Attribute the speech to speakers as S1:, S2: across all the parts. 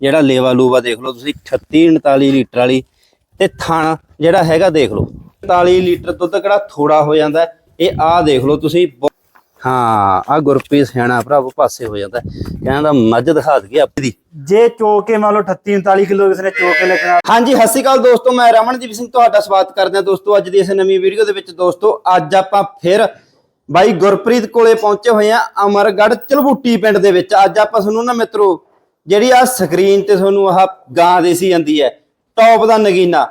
S1: ਜਿਹੜਾ ਲੇਵਾ ਲੂਵਾ ਦੇਖ ਲਓ ਤੁਸੀਂ 38 39 ਲੀਟਰ ਵਾਲੀ ਤੇ ਥਣ ਜਿਹੜਾ ਹੈਗਾ ਦੇਖ ਲਓ 39 ਲੀਟਰ ਦੁੱਧ ਕਿਹੜਾ ਥੋੜਾ ਹੋ ਜਾਂਦਾ। ਇਹ ਆ ਦੇਖ ਲਓ ਤੁਸੀਂ ਹਾਂ ਆ ਗੁਰਪ੍ਰੀਤ ਸਿਆਣਾ ਭਰਾਵੋ ਪਾਸੇ ਹੋ ਜਾਂਦਾ। ਕਹਿੰਦਾ ਮੱਝ ਦਿਖਾ ਦਈਏ ਆਪਣੀ
S2: ਜੇ ਚੋ ਕੇ ਮੰਨ ਲਓ 38 39 ਕਿਲੋ ਕਿਸੇ ਨੇ ਚੋ ਕੇ ਲੱਗਣਾ
S1: ਹਾਂਜੀ ਸਤਿ ਸ਼੍ਰੀ ਅਕਾਲ ਦੋਸਤੋ ਮੈਂ ਰਮਨਜੀਤ ਸਿੰਘ ਤੁਹਾਡਾ ਸਵਾਗਤ ਕਰਦੇ ਹਾਂ ਦੋਸਤੋ ਅੱਜ ਦੀ ਇਸ ਨਵੀਂ ਵੀਡੀਓ ਦੇ ਵਿੱਚ ਦੋਸਤੋ ਅੱਜ ਆਪਾਂ ਫਿਰ ਬਾਈ ਗੁਰਪ੍ਰੀਤ ਕੋਲੇ ਪਹੁੰਚੇ ਹੋਏ ਆ ਅਮਰਗੜ੍ਹ ਚਲਬੂਟੀ ਪਿੰਡ ਦੇ ਵਿੱਚ ਅੱਜ ਆਪਾਂ ਤੁਹਾਨੂੰ ਨਾ ਮਿੱਤਰੋ ਜਿਹੜੀ ਆ ਸਕਰੀਨ ਤੇ ਤੁਹਾਨੂੰ ਆਹ ਗਾਂ ਦੇਸੀ ਜਾਂਦੀ ਹੈ ਟੌਪ ਦਾ ਨਗੀਨਾ।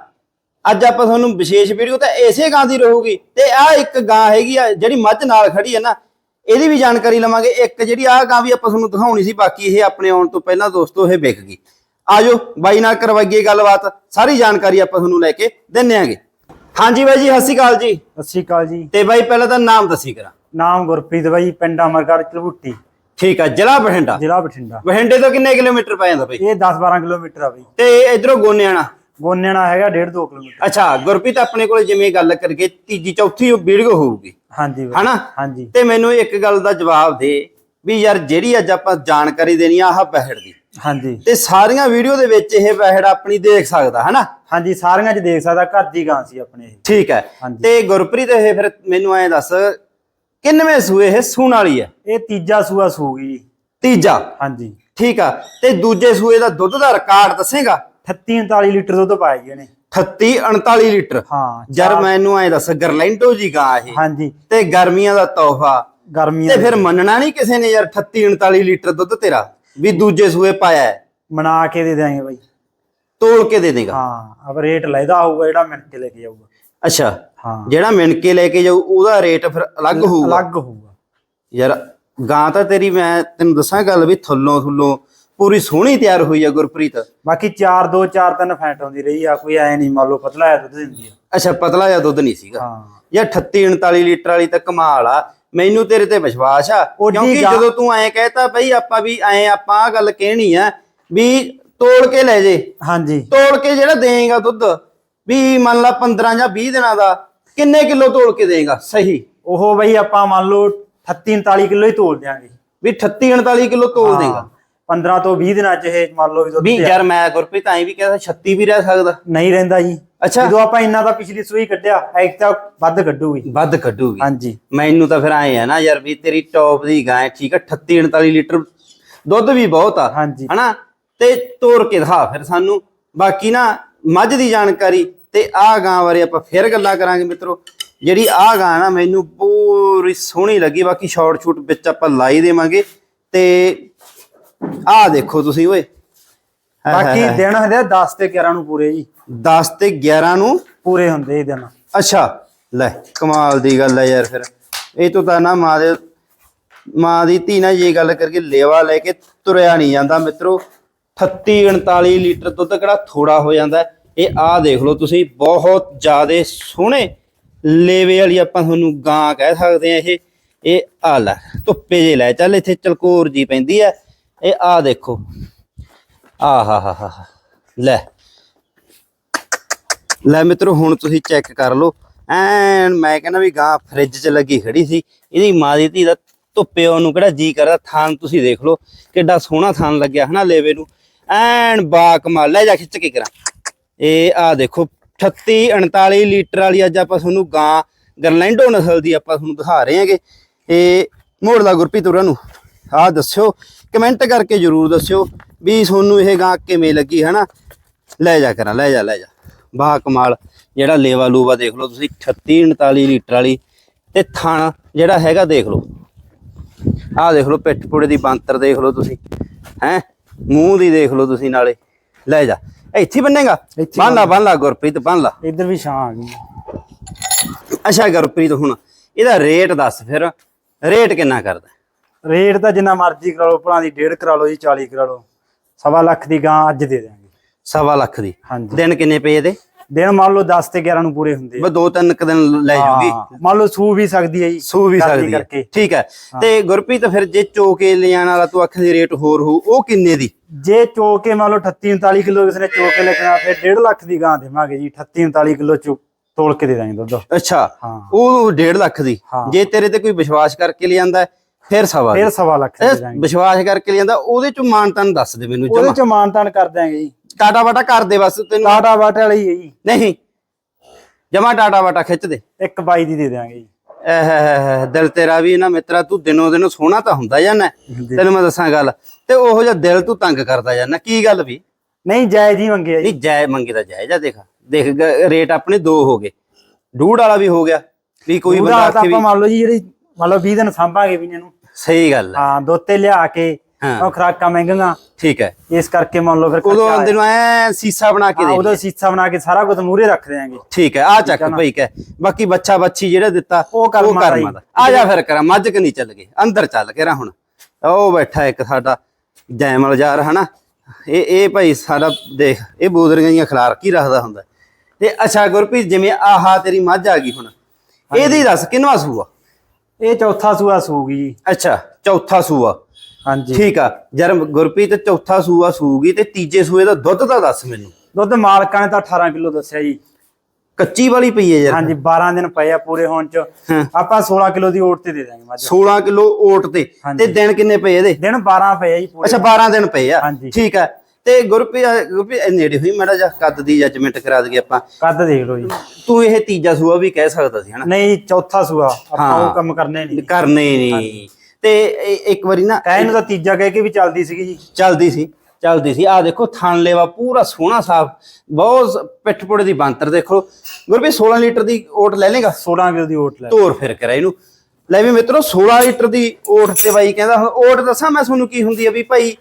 S1: ਅੱਜ ਆਪਾਂ ਤੁਹਾਨੂੰ ਵਿਸ਼ੇਸ਼ ਵੀਡੀਓ ਤਾਂ ਇਸੇ ਗਾਂ ਦੀ ਰਹੂਗੀ ਤੇ ਆ ਇੱਕ ਗਾਂ ਹੈਗੀ ਆ ਜਿਹੜੀ ਮੱਝ ਨਾਲ ਖੜੀ ਹੈ ਨਾ ਇਹਦੀ ਵੀ ਜਾਣਕਾਰੀ ਲਵਾਂਗੇ। ਇੱਕ ਜਿਹੜੀ ਆ ਗਾਂ ਵੀ ਆਪਾਂ ਤੁਹਾਨੂੰ ਦਿਖਾਉਣੀ ਸੀ ਬਾਕੀ ਇਹ ਆਪਣੇ ਆਉਣ ਤੋਂ ਪਹਿਲਾਂ ਦੋਸਤੋ ਇਹ ਵਿਕ ਗਈ। ਆਜੋ ਬਾਈ ਨਾਲ ਕਰਵਾਈਏ ਗੱਲਬਾਤ ਸਾਰੀ ਜਾਣਕਾਰੀ ਆਪਾਂ ਤੁਹਾਨੂੰ ਲੈ ਕੇ ਦਿੰਨੇ ਆਂਗੇ। ਹਾਂਜੀ ਬਾਈ ਜੀ ਸਤਿ ਸ਼੍ਰੀ ਅਕਾਲ ਜੀ।
S2: ਸਤਿ ਸ਼੍ਰੀ ਅਕਾਲ ਜੀ।
S1: ਤੇ ਬਾਈ ਪਹਿਲਾਂ ਤਾਂ ਨਾਮ ਦੱਸੀ ਕਰਾਂ।
S2: ਨਾਮ ਗੁਰਪ੍ਰੀਤ ਬਾਈ ਪਿੰਡ ਅਮਰਗੜ੍ਹ ਚਲਬੁੱਟੀ।
S1: ਠੀਕ ਆ ਜ਼ਿਲ੍ਹਾ ਬਠਿੰਡਾ?
S2: ਜ਼ਿਲ੍ਹਾ ਬਠਿੰਡਾ।
S1: ਬਠਿੰਡੇ ਤੋਂ ਕਿੰਨੇ ਕਿਲੋਮੀਟਰ ਪੈ ਜਾਂਦਾ ਬਾਈ?
S2: ਇਹ 10 12 ਕਿਲੋਮੀਟਰ ਆ ਬਾਈ।
S1: ਤੇ ਇਧਰੋਂ ਗੋਨਿਆਣਾ?
S2: ਗੋਨੇਣਾ ਹੈਗਾ 1.5 2 ਕਿਲੋਮੀਟਰ।
S1: ਅੱਛਾ ਗੁਰਪ੍ਰੀਤ ਆਪਣੇ ਕੋਲ ਜਿਵੇਂ ਗੱਲ ਕਰਕੇ ਤੀਜੀ ਚੌਥੀ ਵੀਡੀਓ ਹੋਊਗੀ।
S2: ਹਾਂਜੀ ਬਾਈ।
S1: ਹਨਾ?
S2: ਹਾਂਜੀ।
S1: ਤੇ ਮੈਨੂੰ ਇੱਕ ਗੱਲ ਦਾ ਜਵਾਬ ਦੇ ਵੀ ਯਾਰ ਜਿਹੜੀ ਅੱਜ ਆਪਾਂ ਜਾਣਕਾਰੀ ਦੇਣੀ ਆ ਆਹ ਬਹਿੜ ਦੀ।
S2: ਹਾਂਜੀ।
S1: ਤੇ ਸਾਰੀਆਂ ਵੀਡੀਓ ਦੇ ਵਿੱਚ ਇਹ ਬਹਿੜ ਆਪਣੀ ਦੇਖ ਸਕਦਾ ਹਨਾ?
S2: ਹਾਂਜੀ ਸਾਰੀਆਂ ਚ ਦੇਖ ਸਕਦਾ ਘਰ ਦੀ ਗਾਂ ਸੀ ਆਪਣੇ ਇਹ।
S1: ਠੀਕ ਹੈ। ਤੇ ਗੁਰਪ੍ਰੀਤ ਇਹ ਫਿਰ ਮੈਨੂੰ ਐਂ ਦੱਸ ਕਿੰਨਵੇਂ ਸੂਏ ਇਹ? ਸੂਣ ਵਾਲੀ ਹੈ।
S2: ਇਹ ਤੀਜਾ ਸੂਆ ਸੂਗੀ ਜੀ।
S1: ਤੀਜਾ?
S2: ਹਾਂਜੀ।
S1: ਠੀਕ ਆ। ਤੇ ਦੂਜੇ ਸੂਏ ਦਾ ਦੁੱਧ ਦਾ ਰਿਕਾਰਡ ਦੱਸੇਗਾ?
S2: 38 39 ਲੀਟਰ ਦੁੱਧ ਪਾਇਆ ਜੀ ਇਹਨੇ।
S1: 38 39 ਲੀਟਰ?
S2: ਹਾਂ
S1: ਯਾਰ ਮੈਨੂੰ ਐਂ ਦੱਸ ਗਰਲੈਂਡੋ ਜੀ ਗਾਂ ਇਹ।
S2: ਹਾਂਜੀ।
S1: ਤੇ ਗਰਮੀਆਂ ਦਾ ਤੋਹਫਾ।
S2: ਗਰਮੀਆਂ
S1: ਤੇ ਫਿਰ ਮੰਨਣਾ ਨਹੀਂ ਕਿਸੇ ਨੇ ਯਾਰ 38 39 ਲੀਟਰ ਦੁੱਧ ਤੇਰਾ ਵੀ ਦੂਜੇ ਸੂਏ ਪਾਇਆ ਹੈ।
S2: ਬਣਾ ਕੇ ਦੇ ਦਿਆਂਗੇ ਬਾਈ।
S1: ਤੋਲ ਕੇ ਦੇ ਦੇਗਾ।
S2: ਹਾਂ ਅਬ ਰੇਟ ਲੈਦਾ ਹੋਊਗਾ ਜਿਹੜਾ ਮਿੰਟ ਕੇ ਲੈ ਕੇ ਜਾਊਗਾ।
S1: ਅੱਛਾ।
S2: ਹਾਂ।
S1: ਜਿਹੜਾ ਮਿਣ ਕੇ ਲੈ ਕੇ ਜਾਊ ਉਹਦਾ ਰੇਟ ਫਿਰ ਅਲੱਗ ਹੋਊਗਾ?
S2: ਅਲੱਗ ਹੋਊਗਾ।
S1: ਯਾਰ ਗਾਂ ਤਾਂ ਤੇਰੀ ਮੈਂ ਤੈਨੂੰ ਦੱਸਾਂ ਗੱਲ ਵੀ ਥੱਲੋਂ ਥੱਲੋਂ ਪੂਰੀ ਸੋਹਣੀ ਤਿਆਰ ਹੋਈ ਆ ਗੁਰਪ੍ਰੀਤ।
S2: ਬਾਕੀ 4 2 4 3 ਫੈਂਟ ਆਉਂਦੀ ਰਹੀ ਆ ਕੋਈ ਐ ਨਹੀਂ ਮੰਨ ਲਓ ਪਤਲਾ ਆ ਦੁੱਧ ਦਿੰਦੀ ਆ।
S1: ਅੱਛਾ ਪਤਲਾ ਜਿਹਾ ਦੁੱਧ ਨਹੀਂ ਸੀਗਾ।
S2: ਹਾਂ।
S1: ਯਾਰ 38 39 ਲੀਟਰ ਵਾਲੀ ਤਾਂ ਕਮਾਲ ਆ। ਮੈਨੂੰ ਤੇਰੇ ਤੇ ਵਿਸ਼ਵਾਸ ਆ ਕਿਉਂਕਿ ਜਦੋਂ ਤੂੰ ਐਂ ਕਹਿਤਾ ਬਈ ਆਪਾਂ ਵੀ ਐਂ ਆਪਾਂ ਆ ਗੱਲ ਕਹਿਣੀ ਆ ਵੀ ਤੋੜ ਕੇ ਲੈ ਜੇ।
S2: ਹਾਂਜੀ।
S1: ਤੋੜ ਕੇ ਜਿਹੜਾ ਦੇਏਗਾ ਦੁੱਧ ਵੀ ਮੰਨ ਲਾ 15 ਜਾਂ 20 ਦਿਨਾਂ ਦਾ ਕਿੰਨੇ ਕਿਲੋ ਤੋੜ ਕੇ ਦੇਏਗਾ ਸਹੀ।
S2: ਉਹ ਬਈ ਆਪਾਂ ਮੰਨ ਲਓ 38 39 ਕਿਲੋ ਹੀ ਤੋਲ ਦਿਆਂਗੇ।
S1: ਵੀ 38 39 ਕਿਲੋ ਤੋੜ ਦੇਗਾ।
S2: 15 ਤੋਂ 20 ਦਿਨਾਂ ਚ ਇਹ ਮੰਨ ਲਓ ਵੀ ਦੁੱਧ
S1: ਵੀ
S2: ਤਿਆਰ-
S1: ਯਾਰ ਮੈਂ ਗੁਰਪ੍ਰੀਤ ਐਂ ਵੀ ਕਹਿੰਦਾ 36 ਵੀ ਰਹਿ ਸਕਦਾ।
S2: ਨਹੀਂ ਰਹਿੰਦਾ ਜੀ।
S1: ਅੱਛਾ।
S2: ਜਦੋਂ ਆਪਾਂ ਇੰਨਾ ਦਾ ਪਿਛਲੀ ਸੂਈ ਕੱਢਿਆ ਇੱਕ ਤਾਂ ਵੱਧ ਕੱਢੂਗੀ।
S1: ਵੱਧ ਕੱਢੂਗੀ।
S2: ਹਾਂਜੀ।
S1: ਮੈਨੂੰ ਤਾਂ ਫਿਰ ਆਏ ਆ ਨਾ ਯਾਰ ਵੀ ਤੇਰੀ ਟੌਪ ਦੀ ਗਾਂ ਹੈ, ਠੀਕ ਆ 38 39 ਲੀਟਰ ਦੁੱਧ ਵੀ ਬਹੁਤ ਆ।
S2: ਹਾਂਜੀ।
S1: ਹਨਾ? ਤੇ ਤੋੜ ਕੇ ਦਿਖਾ ਫਿਰ ਸਾਨੂੰ। ਬਾਕੀ ਨਾ ਮੱਝ ਦੀ ਜਾਣਕਾਰੀ ਤੇ ਆਹ ਗਾਂ ਬਾਰੇ ਆਪਾਂ ਫਿਰ ਗੱਲਾਂ ਕਰਾਂਗੇ ਮਿੱਤਰੋ। ਜਿਹੜੀ ਆਹ ਗਾਂ ਨਾ ਮੈਨੂੰ ਪੂਰੀ ਸੋਹਣੀ ਲੱਗੀ ਬਾਕੀ ਸ਼ਾਰਟ ਸ਼ੂਟ ਵਿੱਚ ਆਪਾਂ ਲਾਈ ਦੇਵਾਂਗੇ। ਤੇ ਆਹ ਦੇਖੋ ਤੁਸੀਂ ਓਏ।
S2: ਬਾਕੀ। ਦਿਨ ਹੁੰਦੇ ਆ 10 ਤੇ 11 ਨੂੰ ਪੂਰੇ ਜੀ।
S1: 10 ਤੇ 11 ਨੂੰ
S2: ਪੂਰੇ ਹੁੰਦੇ ਇਹ ਦਿਨ।
S1: ਅੱਛਾ ਲੈ ਕਮਾਲ ਦੀ ਗੱਲ ਹੈ ਯਾਰ ਫਿਰ। ਇਹ ਤੋਂ ਤਾਂ ਨਾ ਮਾਂ ਦੇ ਮਾਂ ਦੀ ਧੀ ਨਾਲ ਇਹ ਗੱਲ ਕਰਕੇ ਲੇਵਾ ਲੈ ਕੇ ਤੁਰਿਆ ਨਹੀਂ ਜਾਂਦਾ ਮਿੱਤਰੋ। 38 39 ਲੀਟਰ ਦੁੱਧ ਕਿਹੜਾ ਥੋੜਾ ਹੋ ਜਾਂਦਾ। ਇਹ ਆਹ ਦੇਖ ਲਓ ਤੁਸੀਂ, ਬਹੁਤ ਜ਼ਿਆਦੇ ਸੋਹਣੇ ਲੇਵੇ ਵਾਲੀ ਆਪਾਂ ਤੁਹਾਨੂੰ ਗਾਂ ਕਹਿ ਸਕਦੇ ਆ ਇਹ। ਇਹ ਆ ਲੈ, ਧੁੱਪੇ ਜੇ ਲੈ ਚੱਲ, ਇੱਥੇ ਚਲਕੋਰ ਜੀ ਪੈਂਦੀ ਹੈ ਇਹ ਆਹ ਦੇਖੋ। ਆ ਹਾ ਹਾ ਹਾ ਲੈ। ਲੈ ਮਿੱਤਰੋ, ਹੁਣ ਤੁਸੀਂ ਚੈੱਕ ਕਰ ਲਓ। ਐਨ, ਮੈਂ ਕਹਿੰਦਾ ਵੀ ਗਾਂ ਫ੍ਰਿਜ 'ਚ ਲੱਗੀ ਖੜੀ ਸੀ। ਇਹਦੀ ਮਾਂ ਦੀ ਧੀ ਦਾ ਧੁੱਪੇ ਉਹਨੂੰ ਕਿਹੜਾ ਜੀ ਕਰਦਾ, ਥਾਨ ਤੁਸੀਂ ਦੇਖ ਲਓ। ਕਿੱਡਾ ਸੋਹਣਾ ਥਾਨ ਲੱਗਿਆ ਹਨਾ ਲੇਵੇ ਨੂੰ। ਐਨ ਬਾ ਕਮਾਲ ਲੈ ਜਾ, ਖਿੱਚ ਕੇ ਕਰਾਂ। ਇਹ ਆ ਦੇਖੋ 38 39 ਲੀਟਰ ਵਾਲੀ ਅੱਜ ਆਪਾਂ ਤੁਹਾਨੂੰ ਗਾਂ ਗਰਲੈਂਡੋ ਨਸਲ ਦੀ ਆਪਾਂ ਤੁਹਾਨੂੰ ਦਿਖਾ ਰਹੇ ਹਾਂਗੇ। ਇਹ ਮੋੜਦਾ ਗੁਰਪ੍ਰੀਤ ਹੋਰਾਂ ਨੂੰ। ਆਹ ਦੱਸਿਓ ਕਮੈਂਟ ਕਰਕੇ ਜਰੂਰ ਦੱਸਿਓ ਵੀ ਤੁਹਾਨੂੰ ਇਹ ਗਾਂ ਕਿਵੇਂ ਲੱਗੀ, ਹਨਾ? ਲੈ ਜਾ ਕਰਾਂ, ਲੈ ਜਾ ਲੈ ਜਾ। ਬਾ ਕਮਾਲ। ਜਿਹੜਾ ਲੇਵਾ ਲੂਵਾ ਦੇਖ ਲਓ ਤੁਸੀਂ 38 39 ਲੀਟਰ ਵਾਲੀ ਤੇ ਥਣ ਜਿਹੜਾ ਹੈਗਾ ਦੇਖ ਲਓ। ਆਹ ਦੇਖ ਲਓ ਪਿੱਠ ਪੁੜੇ ਦੀ ਬਾਂਤਰ ਦੇਖ ਲਓ ਤੁਸੀਂ, ਹੈ? ਮੂੰਹ ਦੀ ਦੇਖ ਲਓ ਤੁਸੀਂ ਨਾਲੇ। ਲੈ ਜਾ। ਇੱਥੇ ਬੰਨੇਗਾ? ਬੰਨ ਲਾ ਬੰਨ ਲਾ ਗੁਰਪ੍ਰੀਤ ਬੰਨ ਲਾ।
S2: ਇੱਧਰ ਵੀ ਛਾਂ ਆ ਗਈ।
S1: ਅੱਛਾ ਗੁਰਪ੍ਰੀਤ ਹੁਣ ਇਹਦਾ ਰੇਟ ਦੱਸ ਫਿਰ। ਰੇਟ ਕਿੰਨਾ ਕਰਦਾ?
S2: ਰੇਟ ਤਾਂ ਜਿੰਨਾ ਮਰਜ਼ੀ ਕਰਾ ਲਓ ਭਲਾਂ ਦੀ 1.5 ਕਰਾ ਲਓ ਜੀ 40 ਕਰਾ ਲਓ। ਸਵਾ ਲੱਖ ਦੀ ਗਾਂ ਅੱਜ ਦੇ ਦਿਆਂਗੇ।
S1: ਸਵਾ ਲੱਖ ਦੀ।
S2: ਹਾਂਜੀ।
S1: ਦਿਨ ਕਿੰਨੇ ਪਏ ਇਹਦੇ?
S2: ਦਿਨ ਮੰਨ ਲਓ 10 ਤੇ 11 ਨੂੰ ਪੂਰੇ ਹੁੰਦੇ
S1: ਬਸ ਦੋ ਤਿੰਨ ਕੁ ਦਿਨ ਲੈ ਜੂਗੀ।
S2: ਹਾਂ, ਮੰਨ ਲਓ ਸੂ ਵੀ ਸਕਦੀ ਹੈ ਜੀ
S1: ਸੂ ਵੀ ਸਕਦੀ ਹੈ। ਠੀਕ ਹੈ। ਤੇ ਗੁਰਪ੍ਰੀਤ ਫਿਰ ਜੇ ਚੋਕੇ ਲਿਆਣ ਵਾਲਾ ਤੂੰ ਅੱਖ ਦੀ ਰੇਟ ਹੋਰ ਹੋਊ ਉਹ ਕਿੰਨੇ ਦੀ?
S2: ਜੇ ਚੋ ਕੇ ਮੰਨ ਲਓ 38 39 ਕਿਲੋ ਕਿਸੇ ਨੇ ਚੋ ਕੇ ਲੱਗਣਾ ਫਿਰ 1.5 ਲੱਖ ਦੀ ਗਾਂ ਦੇਵਾਂਗੇ ਜੀ 38 39 ਕਿਲੋ ਚੋ ਤੋਲ ਕੇ ਦੇ ਦਾਂਗੇ ਦੁੱਧ।
S1: ਅੱਛਾ
S2: ਹਾਂ।
S1: ਉਹ 1.5 ਲੱਖ ਦੀ।
S2: ਹਾਂ।
S1: ਜੇ ਤੇਰੇ ਤੇ ਕੋਈ ਵਿਸ਼ਵਾਸ ਕਰਕੇ ਲਿਆਂਦਾ ਹੈ, ਫਿਰ ਸਵਾ
S2: ਫਿਰ ਸਵਾ ਲੱਖ ਦੇ ਦਾਂਗੇ।
S1: ਵਿਸ਼ਵਾਸ ਕਰਕੇ ਲਿਆਂਦਾ ਉਹਦੇ ਚ ਮਾਨਤਾਨ ਦੱਸ ਦੇ ਮੈਨੂੰ
S2: ਉਹਦੇ
S1: ਜਮਾ।
S2: ਚ ਮਾਨਤਾਨ ਕਰ ਦਾਂਗੇ ਜੀ।
S1: ਟਾਟਾ ਵਾਟਾ ਕਰ ਦੇ ਬਸ ਤੈਨੂੰ।
S2: ਟਾਟਾ ਬਾਟਾ ਵਾਲੀ ਹੈ ਜੀ।
S1: ਨਹੀਂ। ਜਮਾ ਟਾਟਾ ਵਾਟਾ ਖਿੱਚ ਦੇ।
S2: ਇੱਕ ਬਾਈ ਦੀ ਦੇ ਦਾਂਗੇ ਜੀ।
S1: ਦਿਲ ਤੇਰਾ ਵੀ ਨਾ ਮਿੱਤਰਾ ਤੂੰ ਦਿਨੋਂ ਦਿਨ ਸੋਹਣਾ ਤਾਂ ਹੁੰਦਾ ਜਾਂਦਾ। ਤੈਨੂੰ ਮੈਂ ਦੱਸਾਂ ਗੱਲ ਤੇ ਉਹੋ ਜਿਹਾ ਦਿਲ ਤੂੰ ਤੰਗ ਕਰਦਾ ਜਾਂਦਾ। ਕੀ ਗੱਲ ਵੀ?
S2: ਨਹੀਂ ਜਾਇਜ਼ ਹੀ ਮੰਗਿਆ ਜੀ।
S1: ਨਹੀਂ ਜਾਇ ਮੰਗੇ ਤਾਂ ਜਾਇਜ਼ ਆ ਦੇਖ। ਦੇਖ ਰੇਟ ਆਪਣੇ ਦੋ ਹੋ ਗਏ। ਡੂੜ ਵਾਲਾ ਵੀ ਹੋ ਗਿਆ। ਵੀ ਕੋਈ ਬੰਦਾ ਆਖੇ ਵੀ
S2: ਆਪਾਂ ਮੰਨ ਲਓ ਜੀ ਜਿਹੜੀ ਮੰਨ ਲਓ 20 ਦਿਨ ਸਾਂਭਾਂਗੇ ਵੀ ਇਹਨੂੰ
S1: ਸਹੀ ਗੱਲ ਹੈ
S2: ਹਾਂ ਦੋਤੇ ਲਿਆ ਕੇ। ਉਹ ਖਰਾਕਾਂ ਮਹਿੰਗੀਆਂ।
S1: ਠੀਕ ਹੈ।
S2: ਇਸ ਕਰਕੇ ਮੰਨ ਲਓ ਫਿਰ
S1: ਉਦੋਂ ਆਂਦੇ ਨੂੰ ਐ ਸੀਸਾ ਬਣਾ ਕੇ ਦੇ
S2: ਉਹਦਾ ਸੀਸਾ ਬਣਾ ਕੇ ਸਾਰਾ ਕੁਝ ਮੂਰੇ ਰੱਖ ਦਿਆਂਗੇ।
S1: ਠੀਕ ਹੈ ਆ ਚੱਕ ਭਈ ਕਹ। ਬਾਕੀ ਬੱਚਾ ਬੱਚੀ ਜਿਹੜਾ ਦਿੱਤਾ
S2: ਉਹ ਕਰਮਾਂ ਦਾ
S1: ਆ ਜਾ ਫਿਰ ਕਰਾਂ ਮੱਝ ਕਿ ਨਹੀਂ ਚੱਲ ਗਏ ਅੰਦਰ ਚੱਲ ਕੇ ਰਾ ਹੁਣ। ਉਹ ਬੈਠਾ ਇੱਕ ਸਾਡਾ ਜੈਮਲ ਯਾਰ ਹਨਾ? ਇਹ ਇਹ ਭਾਈ ਸਾਡਾ ਦੇਖ ਇਹ ਬੋਦਰੀਆਂ ਜੀਆਂ ਖਿਲਾਰ ਕੀ ਰੱਖਦਾ ਹੁੰਦਾ? ਤੇ ਅੱਛਾ ਗੁਰਪ੍ਰੀਤ ਜਿਵੇਂ ਆਹਾ ਤੇਰੀ ਮੱਝ ਆ ਗਈ ਹੁਣ ਇਹਦੀ ਦੱਸ ਕਿੰਨਵਾ ਸੂਆ?
S2: ਇਹ ਚੌਥਾ ਸੂਆ ਸੂਗੀ ਜੀ।
S1: ਅੱਛਾ ਚੌਥਾ ਸੂਆ।
S2: ਹਾਂਜੀ।
S1: ਠੀਕ ਆ। ਜਰ ਗੁਰਪ੍ਰੀਤ ਚੌਥਾ ਸੂਆ ਸੂਗੀ ਤੇ ਤੀਜੇ ਸੂਏ ਦਾ ਦੁੱਧ ਦਾ ਦੱਸ ਮੈਨੂੰ।
S2: ਦੁੱਧ ਮਾਲਕਾਂ ਨੇ ਤਾਂ 18 ਕਿਲੋ ਦੱਸਿਆ ਜੀ।
S1: ਕੱਚੀ ਵਾਲੀ ਪਈ ਹੈ ਯਾਰ।
S2: ਹਾਂਜੀ 12 ਦਿਨ ਪਏ ਆ ਪੂਰੇ ਹੋਣ ਚ। ਆਪਾਂ 16 ਕਿਲੋ ਦੀ ਓਟ ਤੇ ਦੇ ਦਾਂਗੇ ਮੱਝ।
S1: 16 ਕਿਲੋ ਓਟ ਤੇ। ਤੇ ਦਿਨ ਕਿੰਨੇ ਪਏ ਇਹਦੇ?
S2: ਦਿਨ 12 ਪਏ ਆ ਜੀ ਪੂਰੇ।
S1: ਅੱਛਾ 12 ਦਿਨ ਪਏ ਆ।
S2: ਹਾਂਜੀ।
S1: ਠੀਕ ਆ। ਤੇ ਗੁਰਪ੍ਰੀਤ ਗੁਰਪ੍ਰੀਤ ਇਹ ਨੇੜੇ ਹੋਈ ਮਾੜਾ ਜਿਹਾ ਕੱਦ ਦੀ ਜੱਜਮੈਂਟ ਕਰਾ ਦਈਏ ਆਪਾਂ।
S2: ਕੱਦ ਦੇਖ ਲਓ ਜੀ।
S1: ਤੂੰ ਇਹ ਤੀਜਾ ਸੂਆ ਵੀ ਕਹਿ ਸਕਦਾ ਸੀ ਹਨਾ?
S2: ਨਹੀਂ ਚੌਥਾ ਸੂਆ। ਆਪਾਂ। ਉਹ ਕੰਮ ਕਰਨੇ ਨਹੀਂ।
S1: ਕਰਨੇ ਨਹੀਂ। ਤੇ ਇੱਕ ਵਾਰੀ ਨਾ
S2: ਕਹਿ ਨੂੰ ਤਾਂ ਤੀਜਾ ਕਹਿ ਕੇ ਵੀ ਚੱਲਦੀ ਸੀਗੀ ਜੀ।
S1: ਚੱਲਦੀ ਸੀ ਚੱਲਦੀ ਸੀ। ਆ ਦੇਖੋ ਥਣ ਲੇਵਾ ਪੂਰਾ ਸੋਹਣਾ ਸਾਫ਼ ਬਹੁਤ ਪਿੱਠ ਪੁੜੇ ਦੀ ਬਾਂਤਰ ਦੇਖੋ। ਗੁਰਪ੍ਰੀਤ 16 ਲੀਟਰ ਦੀ ਓਟ ਲੈ ਲੇਗਾ?
S2: 16 ਕਿਲੋ ਦੀ ਓਟ ਲੈ
S1: ਤੋਰ ਫਿਰ ਕਰਾ ਇਹਨੂੰ। ਲੈ ਵੀ ਮਿੱਤਰੋ 16 ਲੀਟਰ ਦੀ ਓਟ ਤੇ ਬਾਈ ਕਹਿੰਦਾ ਹੁਣ ਓਟ ਦੱਸਾਂ ਮੈਂ ਤੁਹਾਨੂੰ ਕੀ ਹੁੰਦੀ ਆ ਵੀ ਭਾਈ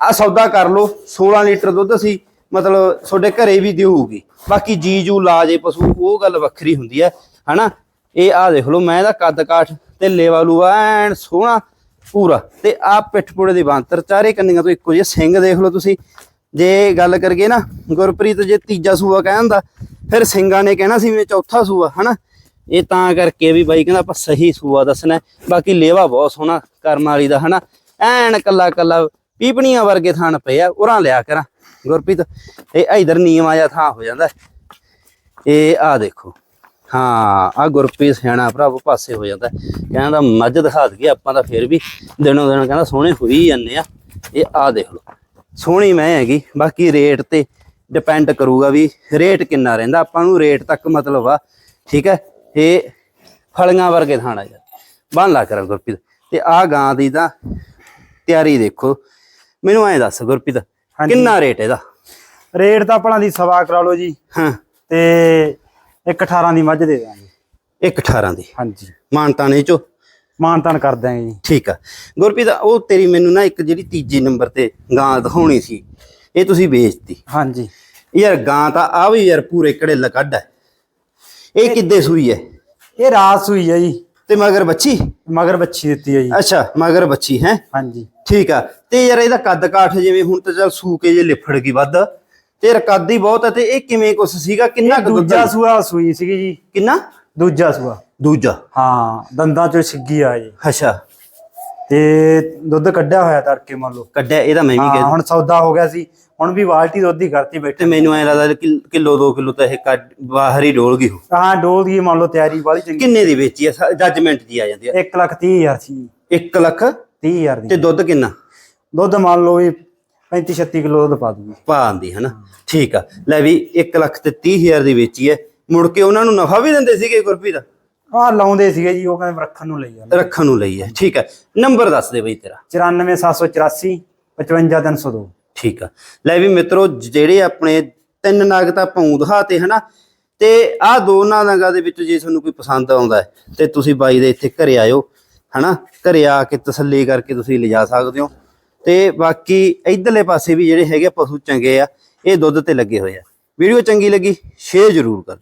S1: ਆ ਸੌਦਾ ਕਰ ਲਓ 16 ਲੀਟਰ ਦੁੱਧ ਅਸੀਂ ਮਤਲਬ ਤੁਹਾਡੇ ਘਰੇ ਵੀ ਦੇਊਗੀ। ਬਾਕੀ ਜੀ ਜੂ ਲਾ ਜੇ ਪਸ਼ੂ ਉਹ ਗੱਲ ਵੱਖਰੀ ਹੁੰਦੀ ਹੈ ਹਨਾ? ਇਹ ਆ ਦੇਖ ਲਓ ਮੈਂ ਇਹਦਾ ਕੱਦ ਕਾਠ ਤੇ ਲੇਵਾ ਲੂਆ ਐਨ ਸੋਹਣਾ ਪੂਰਾ। ਤੇ ਆ ਪਿੱਠਪੁੜੇ ਦੀ ਬਾਂਤਰ ਚਾਰੇ ਕੰਨੀਆਂ ਤੋਂ ਇੱਕੋ ਜਿਹੇ ਸਿੰਘ ਦੇਖ ਲਓ ਤੁਸੀਂ। ਜੇ ਗੱਲ ਕਰੀਏ ਨਾ, ਗੁਰਪ੍ਰੀਤ ਜੇ ਤੀਜਾ ਸੂਆ ਕਹਿੰਦਾ ਫਿਰ ਸਿੰਘਾਂ ਨੇ ਕਹਿਣਾ ਸੀ ਵੀ ਚੌਥਾ ਸੂਆ, ਹਨਾ? ਇਹ ਤਾਂ ਕਰਕੇ ਵੀ ਬਾਈ ਕਹਿੰਦਾ ਆਪਾਂ ਸਹੀ ਸੂਆ ਦੱਸਣਾ, ਬਾਕੀ ਲੇਵਾ ਬਹੁਤ ਸੋਹਣਾ ਕਰਮ ਵਾਲੀ ਦਾ, ਹਨਾ? ਐਨ ਕੱਲਾ ਕੱਲਾ ਪੀਪਣੀਆਂ ਵਰਗੇ ਥਾਣ ਪਏ ਆ, ਉਰਾਂ ਲਿਆ ਕਰਾਂ, ਗੁਰਪ੍ਰੀਤ। ਇਹ ਇਧਰ ਨੀਮ ਆਇਆ ਥਾਂ ਹੋ ਜਾਂਦਾ। ਇਹ ਆ ਦੇਖੋ। ਹਾਂ ਆ ਗੁਰਪ੍ਰੀਤ ਸਿਆਣਾ ਭਰਾਵੋ ਪਾਸੇ ਹੋ ਜਾਂਦਾ। ਕਹਿੰਦਾ ਮੱਝ ਦਿਖਾ ਦਈਏ ਆਪਾਂ ਤਾਂ ਫਿਰ ਵੀ ਦਿਨੋਂ ਦਿਨ ਕਹਿੰਦਾ ਸੋਹਣੇ ਹੋਈ ਜਾਂਦੇ ਆ। ਇਹ ਆ ਦੇਖ ਲਓ। ਸੋਹਣੀ ਮੈਂ ਹੈਗੀ ਬਾਕੀ ਰੇਟ ਤੇ ਡਿਪੈਂਡ ਕਰੂਗਾ ਵੀ ਰੇਟ ਕਿੰਨਾ ਰਹਿੰਦਾ। ਆਪਾਂ ਨੂੰ ਰੇਟ ਤੱਕ ਮਤਲਬ ਆ ਠੀਕ ਹੈ? ਇਹ ਫਲੀਆਂ ਵਰਗੇ ਥਾਣਾ ਯਾਰ। ਬੰਨ ਲਾ ਕਰ ਗੁਰਪ੍ਰੀਤ। ਤੇ ਆ ਗਾਂ ਦੀ ਤਾਂ ਤਿਆਰੀ ਦੇਖੋ। ਮੈਨੂੰ ਐਂ ਦੱਸ ਗੁਰਪ੍ਰੀਤ। ਕਿੰਨਾ ਰੇਟ ਇਹਦਾ?
S2: ਰੇਟ ਤਾਂ ਆਪਣਾ ਦੀ ਸਵਾ ਕਰਾ ਲਓ ਜੀ।
S1: ਹਾਂ।
S2: ਤੇ ਇੱਕ 18 ਦੀ ਮੱਝ ਦੇ ਦਾਂਗੇ
S1: ਇੱਕ 18 ਦੀ।
S2: ਹਾਂਜੀ।
S1: ਮਾਨਤਾਨੇ ਚੋ?
S2: ਮਾਨਤਾਨ ਕਰ ਦਾਂਗੇ ਜੀ।
S1: ਠੀਕ ਆ। ਗੁਰਪ੍ਰੀਤ ਉਹ ਤੇਰੀ ਮੈਨੂੰ ਨਾ ਇੱਕ ਜਿਹੜੀ ਤੀਜੇ ਨੰਬਰ ਤੇ ਗਾਂ ਦਿਖਾਉਣੀ ਸੀ ਇਹ ਤੁਸੀਂ ਵੇਚਤੀ।
S2: ਹਾਂਜੀ।
S1: ਯਾਰ ਗਾਂ ਤਾਂ ਆ ਵੀ ਯਾਰ ਪੂਰੇ ਕੜੇ ਲਕੱਡ ਹੈ ਇਹ ਕਿੱਦੇ ਸੂਈ ਹੈ
S2: ਇਹ ਰਾਤ ਸੂਈ ਹੈ ਜੀ।
S1: ਤੇ ਮਗਰ ਬੱਚੀ?
S2: ਮਗਰ ਬੱਚੀ ਦਿੱਤੀ ਹੈ ਜੀ।
S1: ਅੱਛਾ ਮਗਰ ਬੱਚੀ ਹੈ?
S2: ਹਾਂਜੀ।
S1: ਠੀਕ ਆ। ਤੇ ਯਾਰ ਇਹਦਾ ਕੱਦ ਕਾਠ ਜਿਵੇਂ ਹੁਣ ਤਾਂ ਚੱਲ ਸੂ ਕੇ ਜੇ ਲਿਫੜ ਗਈ ਵੱਧ। ਤੇ ਯਾਰ ਕੱਦ ਹੀ ਬਹੁਤ ਹੈ ਤੇ ਇਹ ਕਿਵੇਂ ਕੁਛ ਸੀਗਾ? ਕਿੰਨਾ ਕੁ ਦੁੱਧ
S2: ਦੂਜਾ ਸੂਆ ਸੂਈ ਸੀਗੀ ਜੀ।
S1: ਕਿੰਨਾ?
S2: ਦੂਜਾ ਸੂਆ।
S1: ਦੂਜਾ?
S2: ਹਾਂ ਦੰਦਾਂ ਚੋਂ ਛਿੱਗੀ ਆ ਜੀ।
S1: ਅੱਛਾ।
S2: ਤੇ ਦੁੱਧ ਕੱਢਿਆ ਹੋਇਆ ਤੜਕੇ ਮੰਨ ਲਓ।
S1: ਕੱਢਿਆ ਇਹਦਾ ਮੈਂ ਵੀ
S2: ਹਾਂ
S1: ਕਹਿ
S2: ਹੁਣ ਸੌਦਾ ਹੋ ਗਿਆ ਸੀ। ਹੁਣ ਵੀ ਬਾਲਟੀ ਦੁੱਧ ਦੀ ਕਰਤੀ ਬੈਠੇ।
S1: ਤੇ ਮੈਨੂੰ ਐ ਲੱਗਦਾ ਕਿ ਕਿਲੋ 2 ਕਿਲੋ ਤਾਂ ਇਹ ਕੱਢ ਬਾਹਰ ਹੀ ਡੋਲ ਗਈ ਹੋ
S2: ਹਾਂ ਡੋਲ ਦੀ ਮੰਨ ਲਓ ਤਿਆਰੀ ਵਾਲੀ ਚੰਗੀ।
S1: ਕਿੰਨੇ ਦੀ ਵੇਚੀ ਆ? ਜੱਜਮੈਂਟ ਦੀ ਆ ਜਾਂਦੀ ਆ।
S2: 1 ਲੱਖ 30 ਹਜ਼ਾਰ ਸੀ।
S1: 1 ਲੱਖ?
S2: 30 ਹਜ਼ਾਰ
S1: ਤੇ
S2: ਦੀ
S1: ਦੁੱਧ ਕਿੰਨਾ?
S2: ਦੁੱਧ ਮੰਨ ਲਓ ਵੀ 35 36 ਕਿਲੋ ਦੁੱਧ ਪਾ ਦੂਗੀ।
S1: ਪਾਉਂਦੀ ਹਨਾ? ਠੀਕ ਆ। ਲੈ ਵੀ 1 ਲੱਖ ਤੇ 30 ਹਜ਼ਾਰ ਦੀ ਵੇਚੀ ਐ। ਮੁੜ ਕੇ ਉਹਨਾਂ ਨੂੰ ਨਫਾ ਵੀ ਦਿੰਦੇ ਸੀਗੇ ਗੁਰਪ੍ਰੀਤ?
S2: ਆਹ ਲਾਉਂਦੇ ਸੀਗੇ ਜੀ ਉਹ ਕਹਿੰਦੇ ਰੱਖਣ ਨੂੰ ਲਈ ਜਾਂਦੇ।
S1: ਰੱਖਣ ਨੂੰ ਲਈ ਐ। ਠੀਕ ਐ। ਨੰਬਰ ਦੱਸ ਦੇ ਬਈ ਤੇਰਾ।
S2: 94784 55302
S1: ਠੀਕ ਆ। ਲੈ ਵੀ ਮਿੱਤਰੋ ਜਿਹੜੇ ਆਪਣੇ ਤਿੰਨ ਨਾਗ ਤਾਂ ਪੌਂ ਦਿਖਾਤੇ ਹਨਾ? ਤੇ ਆਹ ਦੋ ਨਾਗਾਂ ਦੇ ਵਿੱਚ ਜੇ ਤੁਹਾਨੂੰ ਕੋਈ ਪਸੰਦ ਆਉਂਦਾ ਤੇ ਤੁਸੀਂ ਬਾਈ ਦੇ ਇੱਥੇ ਘਰੇ ਆਇਓ ਹਨਾ? ਘਰੇ ਆ ਕੇ ਤਸੱਲੀ ਕਰਕੇ ਤੁਸੀਂ ਲਿਜਾ ਸਕਦੇ ਹੋ। ਤੇ ਬਾਕੀ ਇਧਰਲੇ ਪਾਸੇ ਵੀ ਜਿਹੜੇ ਹੈਗੇ ਪਸ਼ੂ ਚੰਗੇ ਆ, ਇਹ ਦੁੱਧ ਤੇ ਲੱਗੇ ਹੋਏ ਆ। ਵੀਡੀਓ ਚੰਗੀ ਲੱਗੀ ਸ਼ੇਅਰ ਜ਼ਰੂਰ ਕਰ।